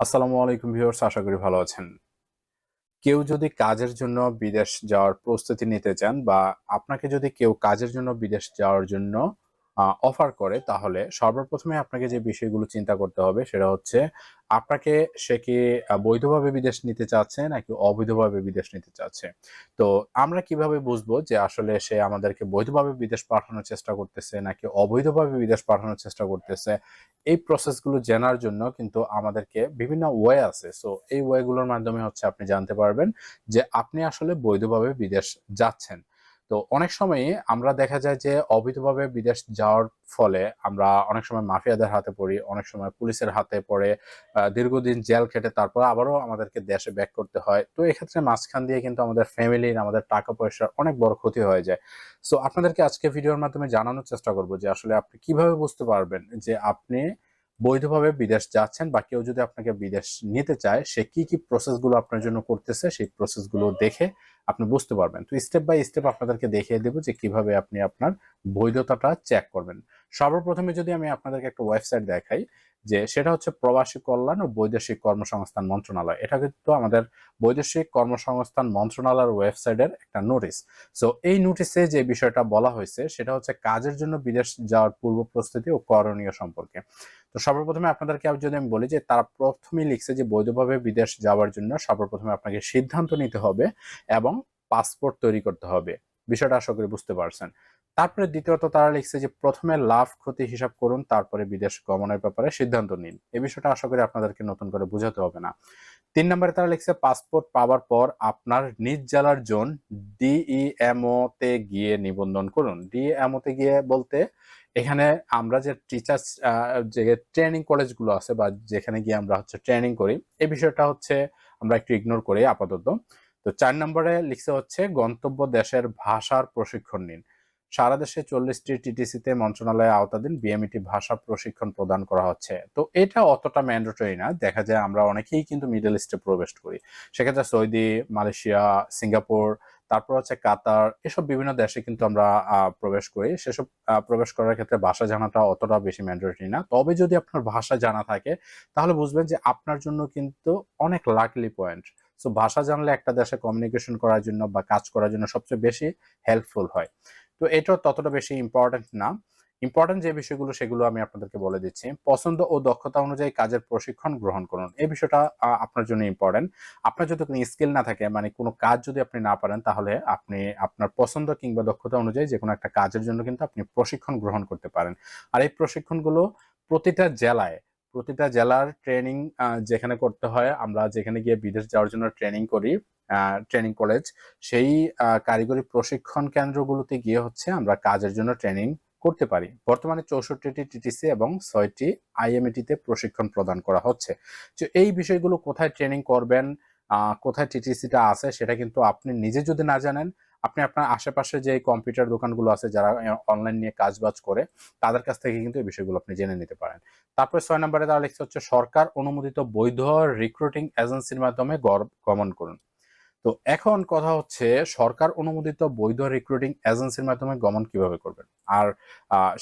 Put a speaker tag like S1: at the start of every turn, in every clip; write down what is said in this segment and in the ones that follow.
S1: আসসালামু আলাইকুম ভিউয়ার্স, আশা করি ভালো আছেন। কেউ যদি কাজের জন্য বিদেশ যাওয়ার প্রস্তুতি নিতে চান বা আপনাকে যদি কেউ কাজের জন্য বিদেশ যাওয়ার জন্য অফার করে, তাহলে সর্বপ্রথমে আপনাকে যে বিষয়গুলো চিন্তা করতে হবে সেটা হচ্ছে, আপনাকে সে কি বৈধভাবে বিদেশ নিতে চাচ্ছে নাকি অবৈধভাবে বিদেশ নিতে চাচ্ছে? তো আমরা কীভাবে বুঝব যে আসলে সে আমাদেরকে বৈধভাবে বিদেশ পাঠানোর চেষ্টা করতেছে নাকি অবৈধভাবে বিদেশ পাঠানোর চেষ্টা করতেছে? এই প্রসেসগুলো জানার জন্য কিন্তু আমাদেরকে বিভিন্ন ওয়ে আছে। সো এই ওয়েগুলোর মাধ্যমে হচ্ছে আপনি জানতে পারবেন যে আপনি আসলে বৈধভাবে বিদেশ যাচ্ছেন। তো অনেক সময় আমরা দেখা যায় যে অবৈধভাবে বিদেশ যাওয়ার ফলে আমরা অনেক সময় মাফিয়াদের হাতে পড়ি, অনেক সময় পুলিশের হাতে পড়ে দীর্ঘদিন জেল খেটে তারপর আবারও আমাদেরকে দেশে ব্যাক করতে হয়। তো এক্ষেত্রে মাঝখান দিয়ে কিন্তু আমাদের ফ্যামিলির আমাদের টাকা পয়সার অনেক বড় ক্ষতি হয়ে যায়। সো আপনাদেরকে আজকে ভিডিওর মাধ্যমে জানানোর চেষ্টা করব যে আসলে আপনি কীভাবে বুঝতে পারবেন যে আপনি বৈধভাবে বিদেশ যাচ্ছেন বা কেউ যদি আপনাকে বিদেশ নিতে চায়, সে কি কি প্রসেসগুলো আপনার জন্য করতেছে, সেই প্রসেসগুলো দেখে আপনি বুঝতে পারবেন। তো স্টেপ বাই স্টেপ আপনাদেরকে দেখিয়ে দেবো যে কীভাবে আপনি আপনার বৈধতাটা চেক করবেন। সর্বপ্রথমে যদি আমি আপনাদেরকে একটা ওয়েবসাইট দেখাই যে সেটা হচ্ছে প্রবাসী কল্যাণ ও বৈদেশিক কর্মসংস্থান মন্ত্রণালয়। এটা কিন্তু আমাদের বৈদেশিক কর্মসংস্থান মন্ত্রণালয়ের ওয়েবসাইটের একটা নোটিশ সো এই নোটিশে যে বিষয়টা বলা হয়েছে, সেটা হচ্ছে কাজের জন্য বিদেশ যাওয়ার পূর্ব প্রস্তুতি ও করণীয় সম্পর্কে। তো সর্বপ্রথমে আপনাদেরকে আমি যদি আমি বলি যে, তারা প্রথমেই লিখছে যে, বৈধভাবে বিদেশ যাওয়ার জন্য সর্বপ্রথমে আপনাকে সিদ্ধান্ত নিতে হবে এবং পাসপোর্ট তৈরি করতে হবে। বিষয়টা আশা করি বুঝতে পারছেন। তারপরে দ্বিতীয়ত তারা লিখছে যে, প্রথমে লাভ ক্ষতি হিসাব করুন, তারপরে বিদেশ গমনের ব্যাপারে সিদ্ধান্ত নিন। এই বিষয়টা আশা করি আপনাদেরকে নতুন করে বোঝাতে হবে না। তিন নম্বরে তারা লিখছে, পাসপোর্ট পাওয়ার পর আপনার নিজ জেলার জোন ডিইএমও তে গিয়ে নিবন্ধন করুন। ডিএমও তে গিয়ে বলতে, এখানে আমরা যে টিচার্স যে ট্রেনিং কলেজগুলো আছে বা যেখানে গিয়ে আমরা হচ্ছে ট্রেনিং করি এই বিষয়টা হচ্ছে আমরা একটু ইগনোর করি আপাতত। তো চার নম্বরে লিখছে হচ্ছে, গন্তব্য দেশের ভাষার প্রশিক্ষণ নিন। সারা দেশে চল্লিশটি টিটিসিতে মন্ত্রণালয়ে আওতাধীন বিএমইটি ভাষা প্রশিক্ষণ প্রদান করা হচ্ছে। তো এটা অতটা ম্যান্ডেটরি না। দেখা যায় আমরা অনেকেই কিন্তু মিডল ইস্টে প্রবেশ করি। সেক্ষেত্রে সৌদি, মালয়েশিয়া, সিঙ্গাপুর, তারপর হচ্ছে কাতার, এসব বিভিন্ন দেশে কিন্তু আমরা প্রবেশ করি। সেসব প্রবেশ করার ক্ষেত্রে ভাষা জানাটা অতটা বেশি ম্যান্ডেটরি না। তবে যদি আপনার ভাষা জানা থাকে, তাহলে বুঝবেন যে আপনার জন্য কিন্তু অনেক লাকলি পয়েন্ট সো ভাষা জানলে একটা দেশে কমিউনিকেশন করার জন্য বা কাজ করার জন্য সবচেয়ে বেশি হেল্পফুল হয়। তো এটা ততটা বেশি ইম্পর্টেন্ট না। ইম্পর্টেন্ট যে বিষয়গুলো, সেগুলো আমি আপনাদেরকে বলে দিচ্ছি। পছন্দ ও দক্ষতা অনুযায়ী কাজের প্রশিক্ষণ গ্রহণ করুন। এই বিষয়টা আপনার জন্য ইম্পর্টেন্ট আপনার যদি কোনো স্কিল না থাকে মানে কোনো কাজ যদি আপনি না পারেন, তাহলে আপনি আপনার পছন্দ কিংবা দক্ষতা অনুযায়ী যে কোনো একটা কাজের জন্য কিন্তু আপনি প্রশিক্ষণ গ্রহণ করতে পারেন। আর এই প্রশিক্ষণগুলো প্রতিটা জেলায়, প্রতিটা জেলার ট্রেনিং যেখানে করতে হয়, আমরা যেখানে গিয়ে বিদেশ যাওয়ার জন্য ট্রেনিং করি ট্রেনিং কলেজ সেই কারিগরি প্রশিক্ষণ কেন্দ্রগুলোতে গিয়ে হচ্ছে আমরা কাজের জন্য ট্রেনিং করতে পারি। বর্তমানে চৌষট্টিটি টিটিসি এবং ছয়টি আইএমএটি তে প্রশিক্ষণ প্রদান করা হচ্ছে। তো এই বিষয়গুলো কোথায় ট্রেনিং করবেন কোথায় টিটিসিটা আছে সেটা কিন্তু আপনি নিজে যদি না জানেন, আপনি আপনার আশেপাশে যে কম্পিউটার দোকানগুলো আছে যারা অনলাইন নিয়ে কাজ বাজ করে, তাদের কাছ থেকে কিন্তু এই বিষয়গুলো আপনি জেনে নিতে পারেন। তারপরে ছয় নম্বরে তারা লিখছে হচ্ছে, সরকার অনুমোদিত বৈধ রিক্রুটিং এজেন্সির মাধ্যমে গমন করুন। তো এখন কথা হচ্ছে সরকার অনুমোদিত বৈধ রিক্রুটিং এজেন্সির মাধ্যমে গমন কীভাবে করবেন? আর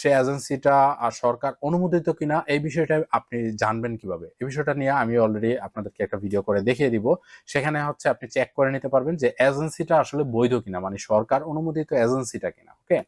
S1: সে এজেন্সিটা আর সরকার অনুমোদিত কিনা এই বিষয়টা আপনি জানবেন কীভাবে? এই বিষয়টা নিয়ে আমি অলরেডি আপনাদেরকে একটা ভিডিও করে দেখিয়ে দিব। সেখানে হচ্ছে আপনি চেক করে নিতে পারবেন যে এজেন্সিটা আসলে বৈধ কিনা মানে সরকার অনুমোদিত এজেন্সিটা কিনা ওকে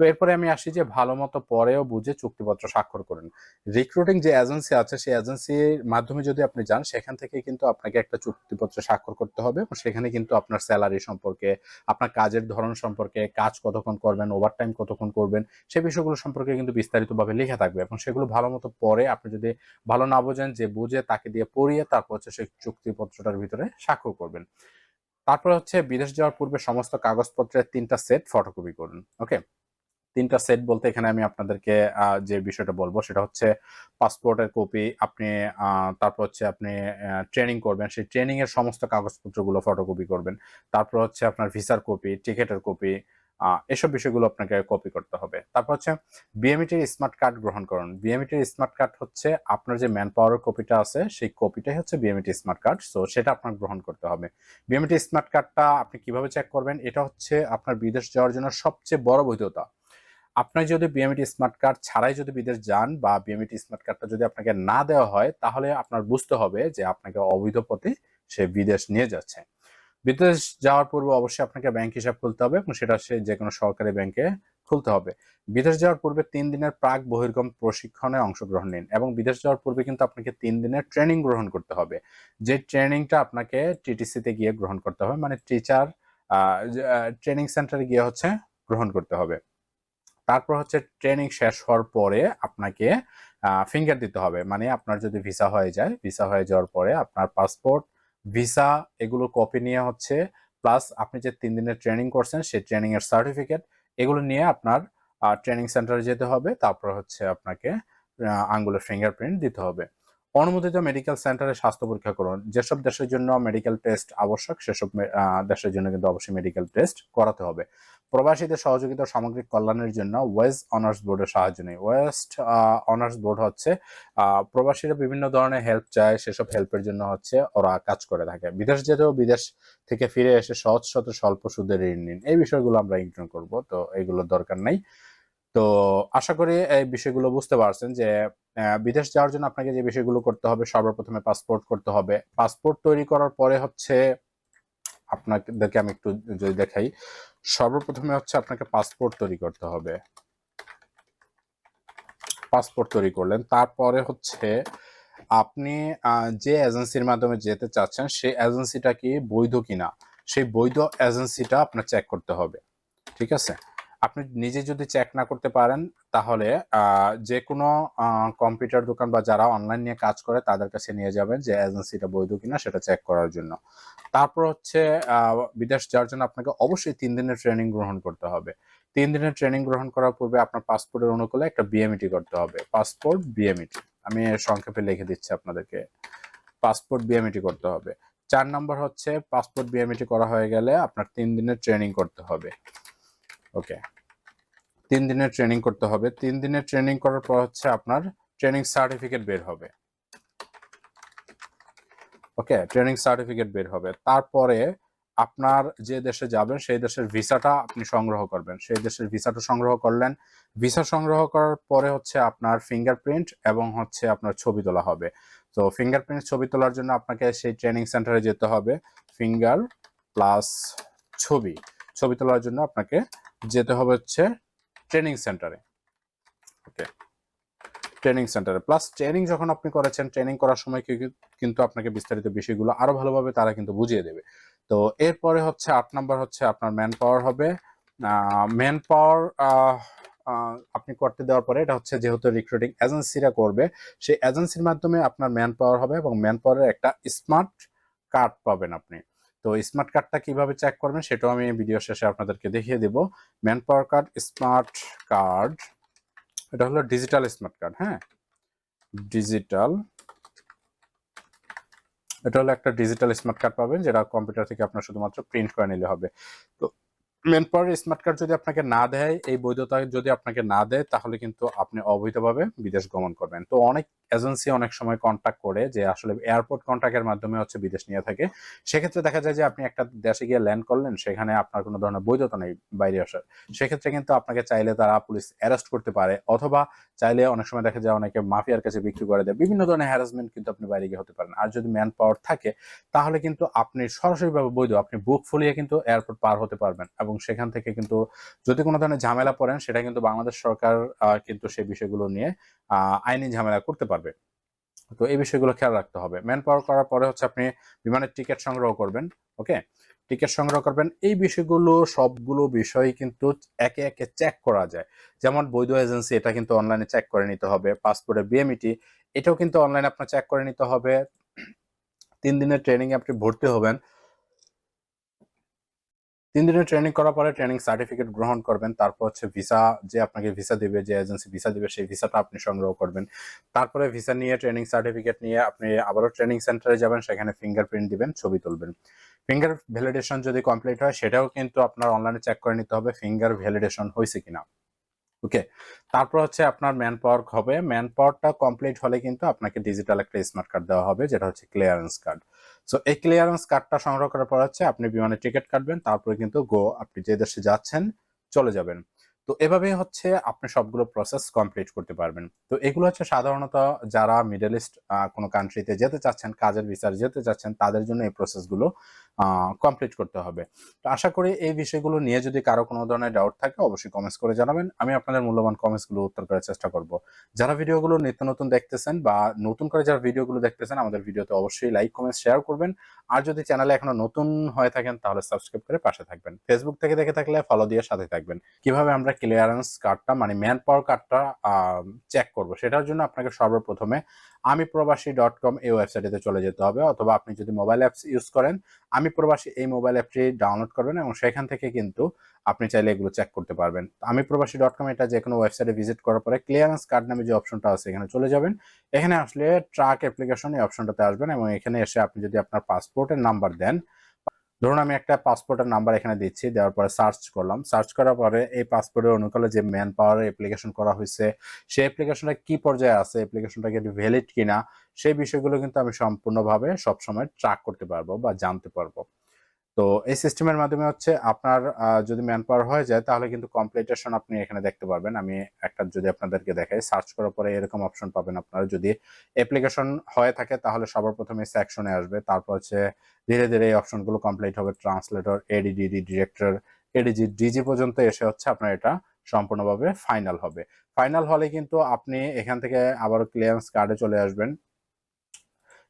S1: তো এরপরে আমি আসি যে ভালো মতো পরেও বুঝে চুক্তিপত্র স্বাক্ষর করেন। রিক্রুটিং যে এজেন্সি আছে, সেই এজেন্সির মাধ্যমে যদি আপনি যান, সেখান থেকে কিন্তু আপনাকে একটা চুক্তিপত্র স্বাক্ষর করতে হবে এবং সেখানে কিন্তু আপনার স্যালারি সম্পর্কে, আপনার কাজের ধরন সম্পর্কে, কাজ কতক্ষণ করবেন ওভারটাইম কতক্ষণ করবেন সেই বিষয়গুলো সম্পর্কে কিন্তু বিস্তারিতভাবে লেখা থাকবে এবং সেগুলো ভালো মতো পরে আপনি যদি ভালো না বোঝেন, যে বুঝে তাকে দিয়ে পড়িয়ে তারপর হচ্ছে সেই চুক্তিপত্রটার ভিতরে স্বাক্ষর করবেন। তারপর হচ্ছে বিদেশ যাওয়ার পূর্বে সমস্ত কাগজপত্রের তিনটা সেট ফটোকপি করুন ওকে তিনটা সেট বলতে এখানে আমি আপনাদেরকে যে বিষয়টা বলব সেটা হচ্ছে পাসপোর্টের কপি আপনি তারপর হচ্ছে আপনি ট্রেনিং করবেন, সেই ট্রেনিং এর সমস্ত কাগজপত্রগুলো ফটোকপি করবেন। তারপর হচ্ছে আপনার ভিসার কপি টিকেটের কপি এসব বিষয়গুলো আপনাকে কপি করতে হবে। তারপর হচ্ছে বিএমইটির স্মার্ট কার্ড গ্রহণ করুন। বিএমইটির স্মার্ট কার্ড হচ্ছে আপনার যে ম্যান পাওয়ারের কপিটা আছে, সেই কপিটাই হচ্ছে বিএমইটি স্মার্ট কার্ড সো সেটা আপনার গ্রহণ করতে হবে। বিএমইটি স্মার্ট কার্ডটা আপনি কীভাবে চেক করবেন? এটা হচ্ছে আপনার বিদেশ যাওয়ার জন্য সবচেয়ে বড় বৈধতা। আপনি যদি বিএমইটি স্মার্ট কার্ড ছাড়াই যদি বিদেশ যান বা বিএমইটি স্মার্ট কার্ডটা যদি আপনাকে না দেওয়া হয়, তাহলে আপনার বুঝতে হবে যে আপনাকে অবৈধ পথে সে বিদেশ নিয়ে যাচ্ছে। বিদেশ যাওয়ার পূর্বে অবশ্যই আপনাকে ব্যাংক হিসাব খুলতে হবে এবং সেটা সে যে কোনো সরকারি ব্যাংকে খুলতে হবে। বিদেশ যাওয়ার পূর্বে তিন দিনের প্রাক বহির্গম প্রশিক্ষণে অংশগ্রহণ নিন এবং বিদেশ যাওয়ার পূর্বে কিন্তু আপনাকে তিন দিনের ট্রেনিং গ্রহণ করতে হবে। যে ট্রেনিংটা আপনাকে টিটিসিতে গিয়ে গ্রহণ করতে হবে মানে টিচার ট্রেনিং সেন্টারে গিয়ে হচ্ছে গ্রহণ করতে হবে। তারপর হচ্ছে ট্রেনিং শেষ হওয়ার পরে আপনাকে ফিঙ্গার দিতে হবে। মানে আপনার যদি ভিসা হয়ে যায় ভিসা হয়ে যাওয়ার পরে আপনার পাসপোর্ট ভিসা এগুলো কপি নিয়ে হচ্ছে প্লাস আপনি যে তিন দিনের ট্রেনিং করছেন, সেই ট্রেনিং এর সার্টিফিকেট এগুলো নিয়ে আপনার ট্রেনিং সেন্টারে যেতে হবে। তারপর হচ্ছে আপনাকে আঙ্গুলের ফিঙ্গারপ্রিন্ট দিতে হবে। অনুমোদিত মেডিকেল সেন্টারে স্বাস্থ্য পরীক্ষা করুন। যেসব দেশের জন্য মেডিকেল টেস্ট আবশ্যক, সেসব দেশের জন্য কিন্তু অবশ্যই মেডিকেল টেস্ট করাতে হবে। প্রবাসীদের সহযোগিতা সামগ্রিক কল্যাণের জন্য ওয়েস্ট অনার্স বোর্ডের সাহায্য নেই ওয়েস্ট অনার্স বোর্ড হচ্ছে প্রবাসীরা বিভিন্ন ধরনের হেল্প চায়, সেসব হেল্পের জন্য হচ্ছে ওরা কাজ করে থাকে। বিদেশ যেতেও বিদেশ থেকে ফিরে এসে সহজ শত স্বল্প সুদের ঋণ নিন। এই বিষয়গুলো আমরা ইগনোর করব, তো এগুলোর দরকার নেই। তো আশা করি এই বিষয়গুলো বুঝতে পারছেন যে বিদেশ যাওয়ার জন্য আপনাকে যে বিষয়গুলো করতে হবে, সর্বপ্রথমে পাসপোর্ট করতে হবে। পাসপোর্ট তৈরি করার পরে হচ্ছে আপনাদেরকে আমি একটু যদি দেখাই, সর্বপ্রথমে হচ্ছে আপনাকে পাসপোর্ট তৈরি করতে হবে। পাসপোর্ট তৈরি করলেন, তারপরে হচ্ছে আপনি যে এজেন্সির মাধ্যমে যেতে চাচ্ছেন, সেই এজেন্সিটা কি বৈধ কিনা? সেই বৈধ এজেন্সিটা আপনার চেক করতে হবে। ঠিক আছে? আপনি নিজে যদি চেক না করতে পারেন, তাহলে যে কোনো কম্পিউটার দোকান বা যারা অনলাইন নিয়ে কাজ করে, তাদের কাছে নিয়ে যাবেন যে এজেন্সিটা বৈধ কিনা সেটা চেক করার জন্য। তারপর হচ্ছে বিদেশ যাওয়ার জন্য আপনাকে অবশ্যই তিন দিনের ট্রেনিং গ্রহণ করতে হবে। তিন দিনের ট্রেনিং গ্রহণ করার পূর্বে আপনার পাসপোর্টের অনুকূলে একটা বিএমইটি করতে হবে। পাসপোর্ট বিএমইটি আমি সংক্ষেপে লিখে দিচ্ছি আপনাদেরকে। পাসপোর্ট বিএমইটি করতে হবে। চার নম্বর হচ্ছে পাসপোর্ট বিএমইটি করা হয়ে গেলে আপনার তিন দিনের ট্রেনিং করতে হবে। ওকে তিন দিনের ট্রেনিং করতে হবে। তিন দিনের ট্রেনিং করার পর হচ্ছে আপনার ট্রেনিং সার্টিফিকেট বের হবে। ওকে ট্রেনিং সার্টিফিকেট বের হবে। তারপরে আপনার যে দেশে যাবেন, সেই দেশের ভিসাটা আপনি সংগ্রহ করবেন। সেই দেশের ভিসাটা সংগ্রহ করলেন। ভিসা সংগ্রহ করার পরে হচ্ছে আপনার ফিঙ্গারপ্রিন্ট এবং হচ্ছে আপনার ছবি তোলা হবে। তো ফিঙ্গারপ্রিন্ট ছবি তোলার জন্য আপনাকে সেই ট্রেনিং সেন্টারে যেতে হবে। ফিঙ্গার প্লাস ছবি। ছবি তোলার জন্য আপনাকে যেতে হবে হচ্ছে ট্রেনিং সেন্টারে ওকে ট্রেনিং সেন্টারে প্লাস ট্রেনিং যখন আপনি করেছেন ট্রেনিং করার সময় কিন্তু আপনাকে বিস্তারিত বিষয়গুলো আরও ভালোভাবে তারা কিন্তু বুঝিয়ে দেবে। তো এরপরে হচ্ছে আট নাম্বার হচ্ছে আপনার ম্যান পাওয়ার হবে ম্যান পাওয়ার আপনি করতে দেওয়ার পরে এটা হচ্ছে যেহেতু রিক্রুটিং এজেন্সিরা করবে, সেই এজেন্সির মাধ্যমে আপনার ম্যান পাওয়ার হবে এবং ম্যান পাওয়ারের একটা স্মার্ট কার্ড পাবেন আপনি। তো স্মার্ট কার্ডটা কীভাবে চেক করবেন সেটাও আমি ভিডিও শেষে আপনাদেরকে দেখিয়ে দেব। Man power card smart card এটা হলো ডিজিটাল স্মার্ট কার্ড হ্যাঁ? ডিজিটাল এটা হলো একটা ডিজিটাল স্মার্ট কার্ড পাবেন, যেটা কম্পিউটার থেকে আপনার শুধুমাত্র প্রিন্ট করে নিলে হবে। তো মেন পাওয়ার স্মার্ট কার্ড যদি আপনাকে না দেয়, এই বৈধতা যদি আপনাকে না দেয়, তাহলে কিন্তু আপনি অবৈধভাবে বিদেশ গমন করবেন। তো অনেক এজেন্সি অনেক সময় কন্ট্যাক্ট করে যে আসলে এয়ারপোর্ট কন্ট্যাক্টের মাধ্যমে হচ্ছে বিদেশ নিয়ে থাকে। সেক্ষেত্রে দেখা যায় যে আপনি একটা দেশে গিয়ে ল্যান্ড করলেন, সেখানে আপনার কোনো ধরনের বৈধতা নেই বাইরে আসার। সেক্ষেত্রে কিন্তু আপনাকে চাইলে তারা পুলিশ অ্যারেস্ট করতে পারে, অথবা চাইলে অনেক সময় দেখা যায় অনেকে মাফিয়ার কাছে বিক্রি করে দেয়। বিভিন্ন ধরনের হ্যারাসমেন্ট কিন্তু আপনি বাইরে গিয়ে হতে পারেন। আর যদি ম্যান পাওয়ার থাকে, তাহলে কিন্তু আপনি সরাসরিভাবে বৈধ, আপনি বুক ফুলিয়ে কিন্তু এয়ারপোর্ট পার হতে পারবেন এবং সেখান থেকে কিন্তু যদি কোনো ধরনের ঝামেলা পড়েন, সেটা কিন্তু বাংলাদেশ সরকার কিন্তু সেই বিষয়গুলো নিয়ে আইনি ঝামেলা করতে পারবে। তো এই বিষয়গুলো খেয়াল রাখতে হবে। ম্যান পাওয়ার করার পরে হচ্ছে আপনি বিমানের টিকিট সংগ্রহ করবেন ওকে টিকিট সংগ্রহ করবেন, এই বিষয়গুলো, সবগুলো বিষয় কিন্তু একে একে চেক করা যায়। যেমন বৈধ এজেন্সি এটা কিন্তু অনলাইনে চেক করে নিতে হবে পাসপোর্টের বিএমইটি এটাও কিন্তু অনলাইনে আপনার চেক করে নিতে হবে। তিন দিনের ট্রেনিং আপনি ভর্তি হবেন তিন দিনের ট্রেনিং করার পরে ট্রেনিং সার্টিফিকেট গ্রহণ করবেন। তারপর হচ্ছে ভিসা যে আপনাকে ভিসা দেবে, যে এজেন্সি ভিসা দেবে, সেই ভিসাটা আপনি সংগ্রহ করবেন। তারপরে ভিসা নিয়ে ট্রেনিং সার্টিফিকেট নিয়ে আপনি আবারও ট্রেনিং সেন্টারে যাবেন, সেখানে ফিঙ্গারপ্রিন্ট দিবেন, ছবি তুলবেন। ফিঙ্গার ভ্যালিডেশন যদি কমপ্লিট হয়, সেটাও কিন্তু আপনার অনলাইনে চেক করে নিতে হবে ফিঙ্গার ভ্যালিডেশন হয়েছে কিনা। ওকে তারপর হচ্ছে আপনার ম্যান পাওয়ার হবে। ম্যান পাওয়ারটা কমপ্লিট হলে কিন্তু আপনাকে ডিজিটাল একটা স্মার্ট কার্ড দেওয়া হবে, যেটা হচ্ছে ক্লিয়ারেন্স কার্ড সো এই ক্লিয়ারেন্স কার্ডটা সংগ্রহ করার পর হচ্ছে আপনি বিমানের টিকিট কাটবেন, তারপরে কিন্তু গো আপনি যে দেশে যাচ্ছেন, চলে যাবেন। তো এভাবে হচ্ছে আপনি সবগুলো প্রসেস কমপ্লিট করতে পারবেন। তো এগুলো হচ্ছে সাধারণত যারা মিডল ইস্ট কোনো কান্ট্রিতে যেতে চাচ্ছেন, কাজের বিচার যেতে চাচ্ছেন, তাদের জন্য এই প্রসেসগুলো কমপ্লিট করতে হবে। তো আশা করি এই বিষয়গুলো নিয়ে যদি কারও কোনো ধরনের ডাউট থাকে, অবশ্যই কমেন্টস করে জানাবেন। আমি আপনাদের মূল্যবান কমেন্টসগুলো উত্তর করার চেষ্টা করব। যারা ভিডিওগুলো নিত্য নতুন দেখতেছেন বা নতুন করে যারা ভিডিওগুলো দেখতেছেন, আমাদের ভিডিওতে অবশ্যই লাইক কমেন্ট শেয়ার করবেন। আর যদি চ্যানেলে এখনও নতুন হয়ে থাকেন, তাহলে সাবস্ক্রাইব করে পাশে থাকবেন। ফেসবুক থেকে দেখে থাকলে ফলো দিয়ে সাথে থাকবেন। কীভাবে আমরা ক্লিয়ারেন্স কার্ডটা মানে ম্যান পাওয়ার কার্ডটা চেক করব। সেটার জন্য আপনাকে সর্বপ্রথমে আমি প্রবাসী ডট কম এই ওয়েবসাইটে চলে যেতে হবে, অথবা আপনি যদি মোবাইল অ্যাপস ইউজ করেন আমি প্রবাসী এই মোবাইল অ্যাপটি ডাউনলোড করবেন এবং সেখান থেকে কিন্তু আপনি চাইলে এগুলো চেক করতে পারবেন। আমি প্রবাসী ডট কম এটা যে কোনো ওয়েবসাইটে ভিজিট করার পরে ক্লিয়ারেন্স কার্ড নামে যে অপশনটা আছে, এখানে চলে যাবেন। এখানে আসলে ট্রাক অ্যাপ্লিকেশন এই অপশনটাতে আসবেন এবং এখানে এসে আপনি যদি আপনার পাসপোর্টের নাম্বার দেন ধরুন আমি একটা পাসপোর্টের নাম্বার এখানে দিচ্ছি, দেওয়ার পরে সার্চ করলাম। সার্চ করার পরে এই পাসপোর্টের অনুকূলে যে ম্যান পাওয়ার অ্যাপ্লিকেশন করা হয়েছে, সেই অ্যাপ্লিকেশনটা কি পর্যায়ে আছে অ্যাপ্লিকেশনটা কিন্তু ভ্যালিড কিনা, সেই বিষয়গুলো কিন্তু আমি সম্পূর্ণভাবে সবসময় ট্র্যাক করতে পারব বা জানতে পারব। তো এই সিস্টেমের মাধ্যমে হচ্ছে আপনার যদি ম্যান পাওয়ার হয়ে যায়, তাহলে কিন্তু কমপ্লিটেশন আপনি এখানে দেখতে পারবেন। আমি একটা যদি আপনাদেরকে দেখাই সার্চ করার পরে এরকম অপশন পাবেন আপনারা। যদি অ্যাপ্লিকেশন হয়ে থাকে, তাহলে সবার প্রথমে সেকশনে আসবে। তারপর হচ্ছে ধীরে ধীরে এই অপশনগুলো কমপ্লিট হবে। Translator ADDD director ADG DG পর্যন্ত এসে হচ্ছে আপনার এটা সম্পূর্ণভাবে ফাইনাল হবে। ফাইনাল হলে কিন্তু আপনি এখান থেকে আবার ক্লিয়ারেন্স কার্ডে চলে আসবেন।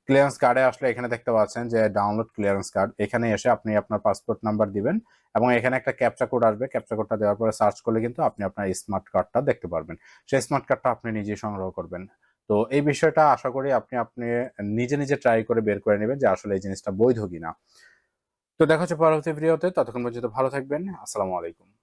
S1: ক্লিয়ারেন্স কার্ডে আসলে এখানে দেখতে পাচ্ছেন যে ডাউনলোড ক্লিয়ারেন্স কার্ড এখানে এসে আপনি আপনার পাসপোর্ট নাম্বার দিবেন এবং এখানে একটা ক্যাপচা কোড আসবে। ক্যাপচা কোডটা দেওয়ার পরে সার্চ করলে কিন্তু আপনি আপনার স্মার্ট কার্ডটা দেখতে পারবেন। সেই স্মার্ট কার্ডটা আপনি নিজেই সংগ্রহ করবেন। তো এই বিষয়টা আশা করি আপনি আপনি নিজে নিজে ট্রাই করে বের করে নেবেন যে আসলে এই জিনিসটা বৈধ কিনা। তো দেখা হচ্ছে পরবর্তী ভিডিওতে ততক্ষণ পর্যন্ত ভালো থাকবেন। আসসালামু আলাইকুম।